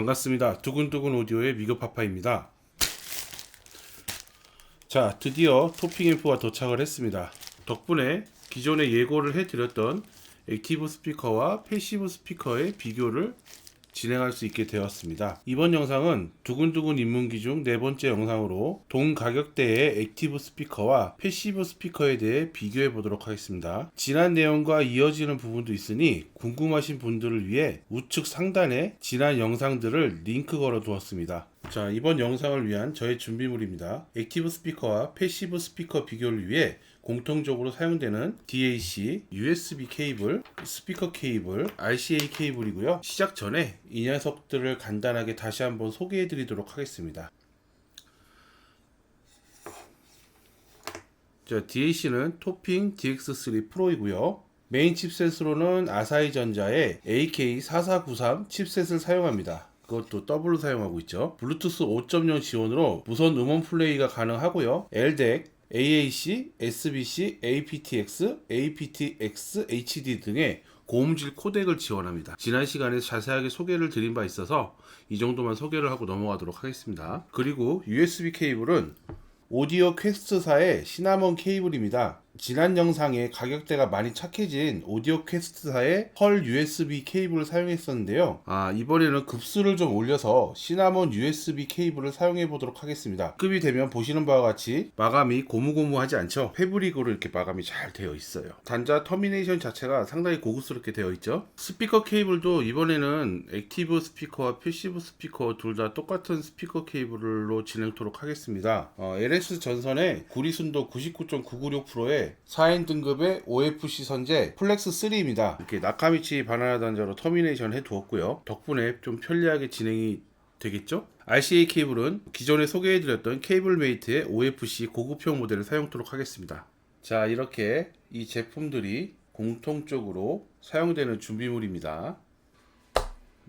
반갑습니다. 두근두근 오디오의 미교파파입니다. 자, 드디어 토핑 앰프가 도착을 했습니다. 덕분에 기존에 예고를 해드렸던 액티브 스피커와 패시브 스피커의 비교를 진행할 수 있게 되었습니다. 이번 영상은 두근두근 입문기 중 네 번째 영상으로 동 가격대의 액티브 스피커와 패시브 스피커에 대해 비교해 보도록 하겠습니다. 지난 내용과 이어지는 부분도 있으니 궁금하신 분들을 위해 우측 상단에 지난 영상들을 링크 걸어 두었습니다. 자, 이번 영상을 위한 저의 준비물입니다. 액티브 스피커와 패시브 스피커 비교를 위해 공통적으로 사용되는 DAC, USB 케이블, 스피커 케이블, RCA 케이블이고요. 시작 전에 이 녀석들을 간단하게 다시 한번 소개해 드리도록 하겠습니다. 자, DAC는 토핑 DX3 프로이고요. 메인 칩셋으로는 아사히 전자의 AK4493 칩셋을 사용합니다. 그것도 더블로 사용하고 있죠. 블루투스 5.0 지원으로 무선 음원 플레이가 가능하고요. LDAC, AAC, SBC, aptX, aptX HD 등의 고음질 코덱을 지원합니다. 지난 시간에 자세하게 소개를 드린 바 있어서 이 정도만 소개를 하고 넘어가도록 하겠습니다. 그리고 USB 케이블은 오디오 퀘스트사의 시나몬 케이블입니다. 지난 영상에 가격대가 많이 착해진 오디오 퀘스트사의 펄 USB 케이블을 사용했었는데요. 아, 이번에는 급수를 좀 올려서 시나몬 USB 케이블을 사용해 보도록 하겠습니다. 급이 되면 보시는 바와 같이 마감이 고무고무하지 않죠. 패브릭으로 이렇게 마감이 잘 되어 있어요. 단자 터미네이션 자체가 상당히 고급스럽게 되어 있죠. 스피커 케이블도 이번에는 액티브 스피커와 패시브 스피커 둘 다 똑같은 스피커 케이블로 진행토록 하겠습니다. 어, LS 전선의 구리순도 99.996%의 4인 등급의 OFC 선제 플렉스 3입니다. 이렇게 나카미치 바나나 단자로 터미네이션 해 두었고요. 덕분에 좀 편리하게 진행이 되겠죠? RCA 케이블은 기존에 소개해드렸던 케이블메이트의 OFC 고급형 모델을 사용토록 하겠습니다. 자, 이렇게 이 제품들이 공통적으로 사용되는 준비물입니다.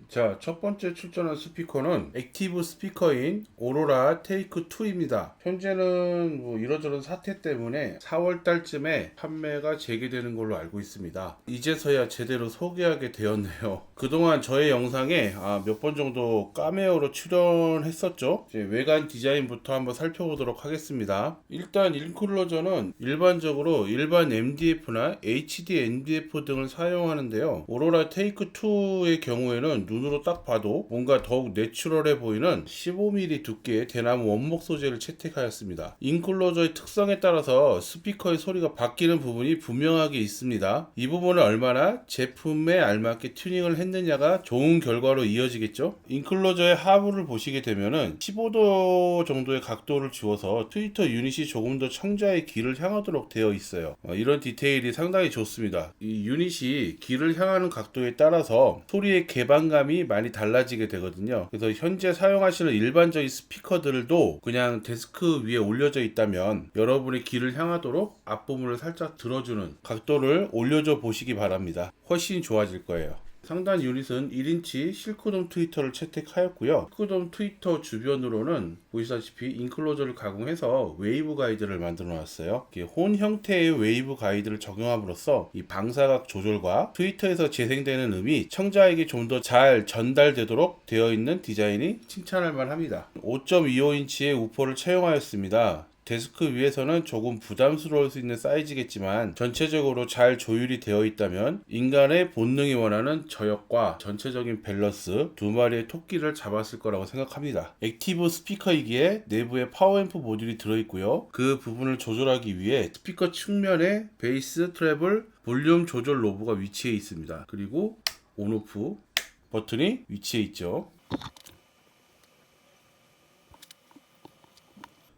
자, 첫 번째 출전한 스피커는 액티브 스피커인 오로라 테이크 2입니다. 현재는 뭐 이러저런 사태 때문에 4월 달쯤에 판매가 재개되는 걸로 알고 있습니다. 이제서야 제대로 소개하게 되었네요. 그동안 저의 영상에 아, 몇 번 정도 까메오로 출연했었죠. 이제 외관 디자인부터 한번 살펴보도록 하겠습니다. 일단 인클로저는 일반적으로 일반 MDF나 HD NDF 등을 사용하는데요. 오로라 테이크 2의 경우에는 눈으로 딱 봐도 뭔가 더욱 내추럴해 보이는 15mm 두께의 대나무 원목 소재를 채택하였습니다. 인클로저의 특성에 따라서 스피커의 소리가 바뀌는 부분이 분명하게 있습니다. 이 부분을 얼마나 제품에 알맞게 튜닝을 했느냐가 좋은 결과로 이어지겠죠? 인클로저의 하부를 보시게 되면은 15도 정도의 각도를 주어서 트위터 유닛이 조금 더 청자의 귀를 향하도록 되어 있어요. 어, 이런 디테일이 상당히 좋습니다. 이 유닛이 귀를 향하는 각도에 따라서 소리의 개방 감이 많이 달라지게 되거든요. 그래서 현재 사용하시는 일반적인 스피커들도 그냥 데스크 위에 올려져 있다면 여러분의 귀를 향하도록 앞부분을 살짝 들어주는 각도를 올려줘 보시기 바랍니다. 훨씬 좋아질 거예요. 상단 유닛은 1인치 실크돔 트위터를 채택하였고요. 실크돔 트위터 주변으로는 보시다시피 인클로저를 가공해서 웨이브 가이드를 만들어 놨어요. 혼 형태의 웨이브 가이드를 적용함으로써 이 방사각 조절과 트위터에서 재생되는 음이 청자에게 좀 더 잘 전달되도록 되어 있는 디자인이 칭찬할 만합니다. 5.25인치의 우퍼를 채용하였습니다. 데스크 위에서는 조금 부담스러울 수 있는 사이즈겠지만 전체적으로 잘 조율이 되어 있다면 인간의 본능이 원하는 저역과 전체적인 밸런스 두 마리의 토끼를 잡았을 거라고 생각합니다. 액티브 스피커이기에 내부에 파워앰프 모듈이 들어있고요. 그 부분을 조절하기 위해 스피커 측면에 베이스, 트래블, 볼륨 조절 로브가 위치해 있습니다. 그리고 온오프 버튼이 위치해 있죠.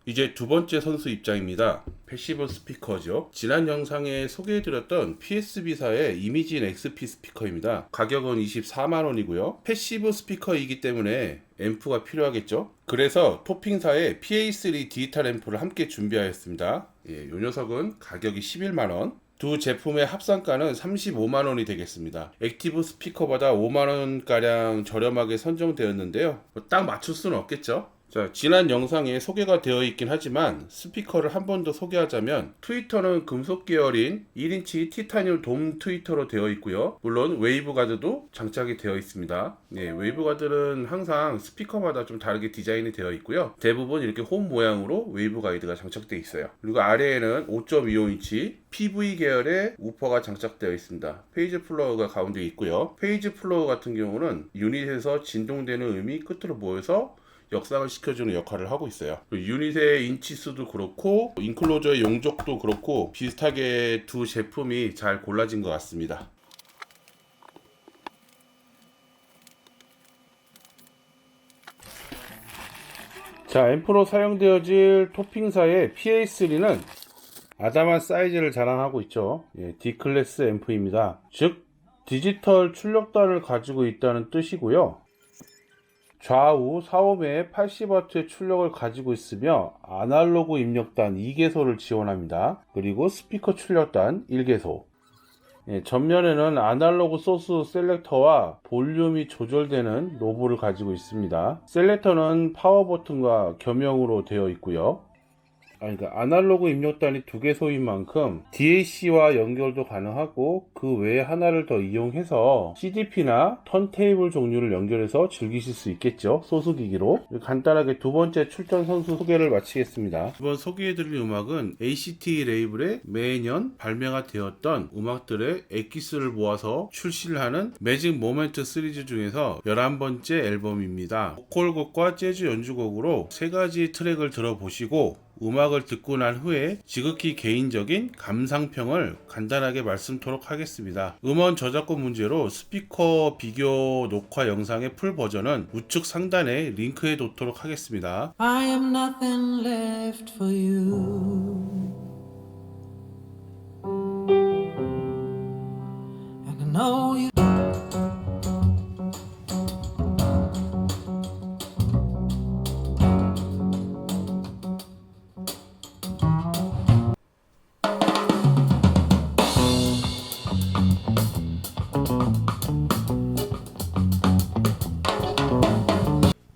이제 두 번째 선수 입장입니다. 패시브 스피커죠. 지난 영상에 소개해드렸던 PSB사의 이미진 XP 스피커입니다. 가격은 24만원이고요. 패시브 스피커이기 때문에 앰프가 필요하겠죠. 그래서 토핑사의 PA3 디지털 앰프를 함께 준비하였습니다. 예, 요 녀석은 가격이 11만원. 두 제품의 합산가는 35만원이 되겠습니다. 액티브 스피커보다 5만원가량 저렴하게 선정되었는데요. 뭐딱 맞출 수는 없겠죠. 자, 지난 영상에 소개가 되어 있긴 하지만 스피커를 한 번 더 소개하자면 트위터는 금속 계열인 1인치 티타늄 돔 트위터로 되어 있고요. 물론 웨이브 가드도 장착이 되어 있습니다. 네, 웨이브 가드는 항상 스피커마다 좀 다르게 디자인이 되어 있고요. 대부분 이렇게 홈 모양으로 웨이브 가이드가 장착되어 있어요. 그리고 아래에는 5.25인치 PV 계열의 우퍼가 장착되어 있습니다. 페이지 플로어가 가운데 있고요. 페이지 플로어 같은 경우는 유닛에서 진동되는 음이 끝으로 모여서 역상을 시켜주는 역할을 하고 있어요. 그리고 유닛의 인치수도 그렇고 인클로저의 용적도 그렇고 비슷하게 두 제품이 잘 골라진 것 같습니다. 자, 앰프로 사용되어질 토핑사의 PA3는 아담한 사이즈를 자랑하고 있죠. 예, D클래스 앰프입니다. 즉, 디지털 출력단을 가지고 있다는 뜻이고요. 좌우 4옴의 80W의 출력을 가지고 있으며 아날로그 입력단 2개소를 지원합니다. 그리고 스피커 출력단 1개소. 예, 전면에는 아날로그 소스 셀렉터와 볼륨이 조절되는 노브를 가지고 있습니다. 셀렉터는 파워 버튼과 겸용으로 되어 있고요. 아니, 그러니까 아날로그 입력단이 두 개 소인 만큼 DAC와 연결도 가능하고 그 외에 하나를 더 이용해서 CDP나 턴테이블 종류를 연결해서 즐기실 수 있겠죠. 소수기기로. 간단하게 두 번째 출전 선수 소개를 마치겠습니다. 이번 소개해드릴 음악은 ACT 레이블에 매년 발매가 되었던 음악들의 엑기스를 모아서 출시를 하는 매직 모멘트 시리즈 중에서 11번째 앨범입니다. 보컬곡과 재즈 연주곡으로 세 가지 트랙을 들어보시고 음악을 듣고 난 후에 지극히 개인적인 감상평을 간단하게 말씀토록 하겠습니다. 음원 저작권 문제로 스피커 비교 녹화 영상의 풀 버전은 우측 상단에 링크해 놓도록 하겠습니다. I am nothing left for you. And know you.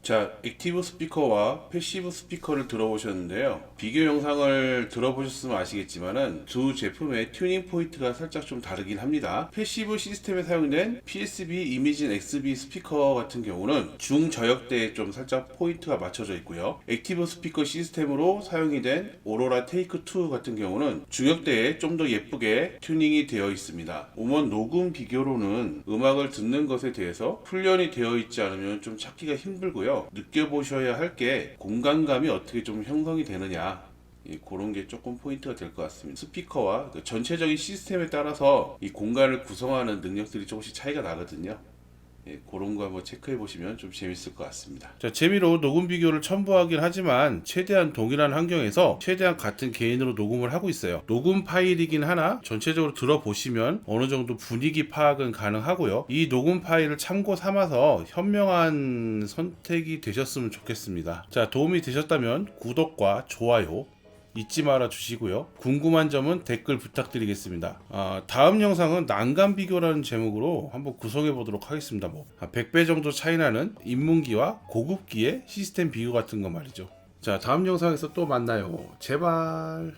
자, 액티브 스피커와 패시브 스피커를 들어보셨는데요. 비교 영상을 들어보셨으면 아시겠지만은 두 제품의 튜닝 포인트가 살짝 좀 다르긴 합니다. 패시브 시스템에 사용된 PSB 이미진 XB 스피커 같은 경우는 중저역대에 좀 살짝 포인트가 맞춰져 있고요. 액티브 스피커 시스템으로 사용이 된 오로라 테이크 2 같은 경우는 중역대에 좀 더 예쁘게 튜닝이 되어 있습니다. 음원 녹음 비교로는 음악을 듣는 것에 대해서 훈련이 되어 있지 않으면 좀 찾기가 힘들고 요. 느껴보셔야 할 게 공간감이 어떻게 좀 형성이 되느냐. 예, 그런 게 조금 포인트가 될 것 같습니다. 스피커와 그 전체적인 시스템에 따라서 이 공간을 구성하는 능력들이 조금씩 차이가 나거든요. 예, 그런 거 한번 체크해 보시면 좀 재밌을 것 같습니다. 자, 재미로 녹음 비교를 첨부하긴 하지만 최대한 동일한 환경에서 최대한 같은 개인으로 녹음을 하고 있어요. 녹음 파일이긴 하나 전체적으로 들어보시면 어느 정도 분위기 파악은 가능하고요. 이 녹음 파일을 참고 삼아서 현명한 선택이 되셨으면 좋겠습니다. 자, 도움이 되셨다면 구독과 좋아요 잊지 말아 주시고요. 궁금한 점은 댓글 부탁드리겠습니다. 아, 다음 영상은 난간 비교라는 제목으로 한번 구성해 보도록 하겠습니다. 뭐 100배 정도 차이 나는 입문기와 고급기의 시스템 비교 같은 거 말이죠. 자, 다음 영상에서 또 만나요. 제발.